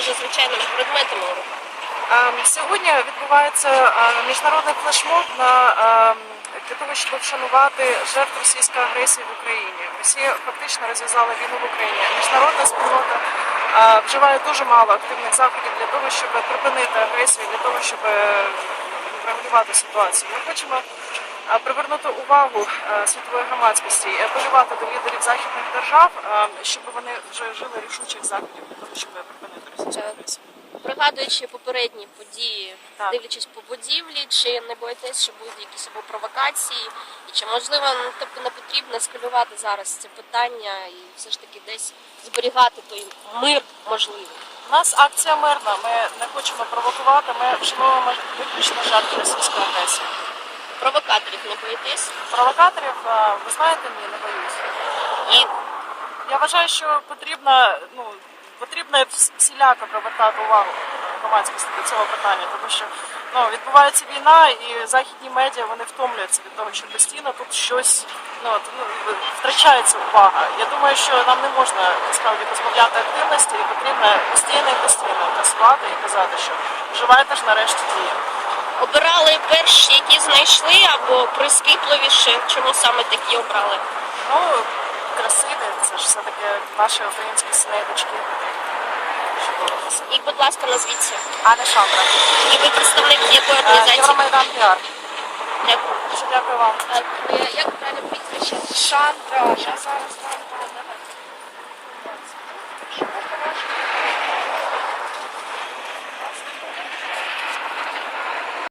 дуже звичайними предметами у руках. Ем, Сьогодні відбувається міжнародний флешмоб на для того, щоб вшанувати жертв російської агресії в Україні. Росія фактично розв'язала війну в Україні. Міжнародна спільнота вживає дуже мало активних заходів для того, щоб припинити агресію, для того, щоб врегулювати ситуацію. Ми хочемо е, привернути увагу е, світової громадськості і апелювати до лідерів західних держав, е, щоб вони вже вжили рішучих заходів для того, щоб припинити російську агресію. Пригадуючи попередні події, Так. дивлячись по будівлі, чи не боїтесь, що будуть якісь або провокації, і чи можливо ну, тобто не потрібно ескалювати зараз це питання і все ж таки десь зберігати той мир можливий. У нас акція мирна. Ми не хочемо провокувати. Ми вшановуємо виключно жертв російської агресії. Провокаторів не боїтесь? Провокаторів, е, ви знаєте, ні, не боюсь. І Я вважаю, що потрібно, ну потрібно всіляко привертати увагу громадськості до цього питання, тому що ну відбувається війна, і західні медіа вони втомлюються від того, що постійно тут щось ну, от, ну втрачається увага. Я думаю, що нам не можна насправді позбавляти активності, і потрібно постійно і постійно працювати і казати, що вживайте ж нарешті дії. обирали перші, які знайшли, або прискіпливіше, чому саме такі обрали? Ну, красиві, це ж все-таки наші українські дочки. Що І, будь ласка, назвіться. Аня Шандра. І ви представник якої Е, організації? Євромайдан піар. Дякую. Дуже дякую вам. Е, Як правильно прізвище? Шандра, я зараз вам